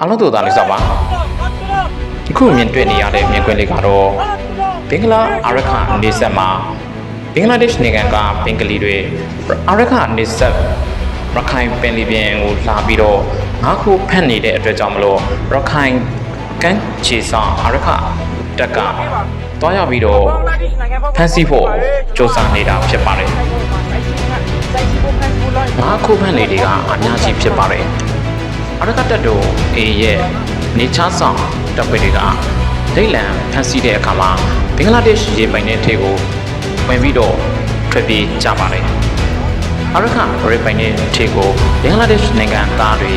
အားလုံးတို့သားလေးစားပါအခုမြင်တွေ့နေရတဲ့မြင်ကွင်းလေးကတော့ဘင်္ဂလားအာရခနေဆက်မှာဘင်္ဂလားဒေ့ရှ်နိုင်ငံကဘင်္ဂလီတွေအာရခနေဆက်ရခိုင်ပင်လီပြင်ကိုလာပြီးတော့ငါးခုဖက်နေတဲ့အတွက်ကြောင့်မလို့ရခိုင်ကမ်းခြေဆောင်အာရခတက်ကတွားရောက်ပြီးတော့ဖန်စီဖို့စ조사နေတာဖြစ်ပါတယ်ငါးခုဖက်လေးတွေကအများကြီးဖြစ်ပါတယ် အာရခတက်တို့အေရဲ့နေချဆောင်တပ်ဖွဲ့တွေကဒိတ်လန်ဖန်စီတဲ့အခါမှာဘင်္ဂလားဒေ့ရှ်ရေပိုင်တဲ့ထိပ်ကိုဝင်ပြီးတော့ထွက်ပြေးကြပါတယ်အာရခရေပိုင်တဲ့ထိပ်ကိုဘင်္ဂလားဒေ့ရှ်နိုင်ငံသားတွေ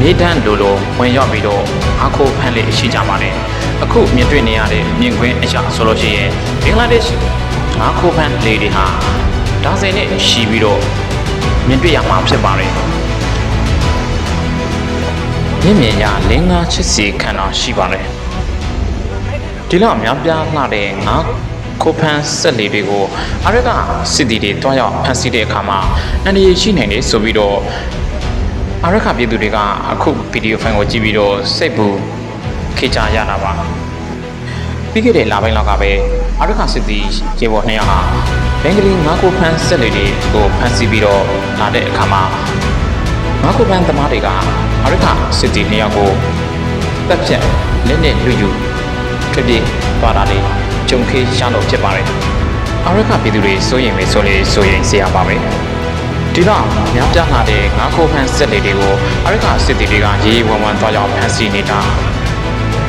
နေတန်းလိုလိုဝင်ရောက်ပြီးတော့အခုဖန်လေးရှိကြပါတယ်အခုမြင်တွေ့နေရတဲ့မြင်ကွင်းအရာဆိုလို့ရှိရင်ဘင်္ဂလားဒေ့ရှ်ငါးခိုးဖန်လေးတွေဟာဒါဇင်နဲ့ရှိပြီးတော့မြင်တွေ့ရမှာဖြစ်ပါတယ် မြင်မြင်ရလင်းငါချစ်စီခံတော်ရှိပါတယ်ဒီလောက်အများပြားလှတဲ့ငါးခိုးဖန်ဆက်လေးတွေကိုအရကစစ်တီတွေတွားရောက်ဖန်ဆီးတဲ့အခါမှာအန္တရာယ်ရှိနိုင်တယ်ဆိုပြီးတော့အာရခပြည်သူတွေကအခုဗီဒီယိုဖိုင်ကိုကြည့်ပြီးတော့စိတ်ဘူးခေချာရတာပါပြီးခဲ့တဲ့လပိုင်းလောက်ကပဲအာရခစစ်သည်ရေပေါ်နှစ်ယောက်ဟာဘင်္ဂလီငါးခုဖန်းဆက်လေတွေကိုဖမ်းဆီးပြီးတော့လာတဲ့အခါမှာငါးခုဖန်းသမားတွေကအာရခစစ်သည်နှစ်ယောက်ကိုတပ်ဖြတ်လက်နဲ့လူယူထွက်ပြေးသွားတာလေးဂျုံခေးရှာလို့ဖြစ်ပါတယ်အာရခပြည်သူတွေစိုးရင်ပဲဆိုလေစိုးရင်စေရပါပဲဒီတော့များပြားလာတဲ့ငါးခုဖန်းဆက်လေတွေကိုအာရခစစ်သည်တွေကရေးဝံဝံသွားရောက်ဖမ်းဆီးနေတာ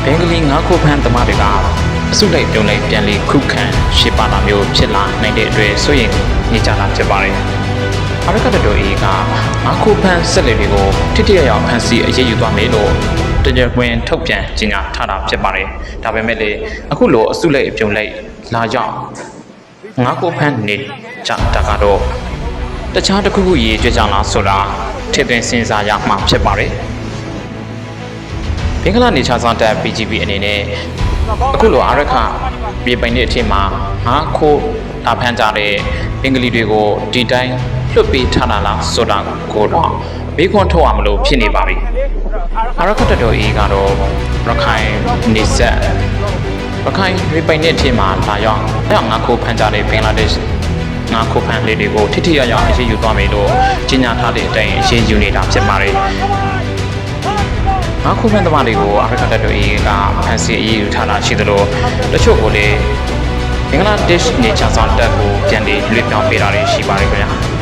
ဘင်္ဂလီငါးခုဖန်းသမားတွေကအစုလိုက်ပြုံလိုက်ပြန်လီခုခံရှေ့ပါတာမျိုးဖြစ်လာနိုင်တဲ့အတွက်စိုးရင်နေကြတာဖြစ်ပါတယ်။ အာရကတတော်အေးကငါးခုဖန်းဆက်လက်တွေကိုတိတိယရောက်ဖန်ဆီးအရေးယူသွားမယ်လို့တကြွင်ထုတ်ပြန်ကြေညာထားတာဖြစ်ပါတယ်။ဒါပေမဲ့လေအခုလိုအစုလိုက်ပြုံလိုက်လာကြောင်းငါးခုဖန်းနေကြတာကတော့တခြားတစ်ခုခုရည်ကြွကြလားဆိုတာထည့်သွင်းစဉ်းစားရမှာဖြစ်ပါတယ်။ဘင်္ဂလားနေချာဆောင်တပ် PGB အနေနဲ့အခုလိုအာရခပြည်ပိုင်တဲ့အထက်မှာငါခိုးတာဖမ်းကြတဲ့ဘင်္ဂလီတွေကိုဒီတိုင်း လွတ်ပေးထားတာလားဆိုတာကိုတော့ဘေးခွန်းထုတ်ရမလို့ဖြစ်နေပါပြီအာရခတတော်အေးကတော့ရခိုင်နေဆက်ရခိုင်ပြည်ပိုင်တဲ့အထက်မှာလာရောက်အဲ့ငါခိုးဖမ်းကြတဲ့ဘင်္ဂလားဒေ့ရှ်ငါခုဖန်လေးတွေကိုထိထိရရအရေးယူသွားမယ်လို့ကြေညာထားတဲ့အတိုင်းအရေးယူနေတာဖြစ်ပါတယ်ငါခုမှန်သမားတွေကိုအာဖရိကတပ်တို့အေးကဖန်ဆီးအရေးယူထားတာရှိသလိုတချို့ကိုလည်းဘင်္ဂလားဒေ့ရှ်နေချာဆောင်တပ်ကိုပြန်ပြီးလွှဲပြောင်းပေးတာတွေရှိပါတယ်ခင်ဗျာ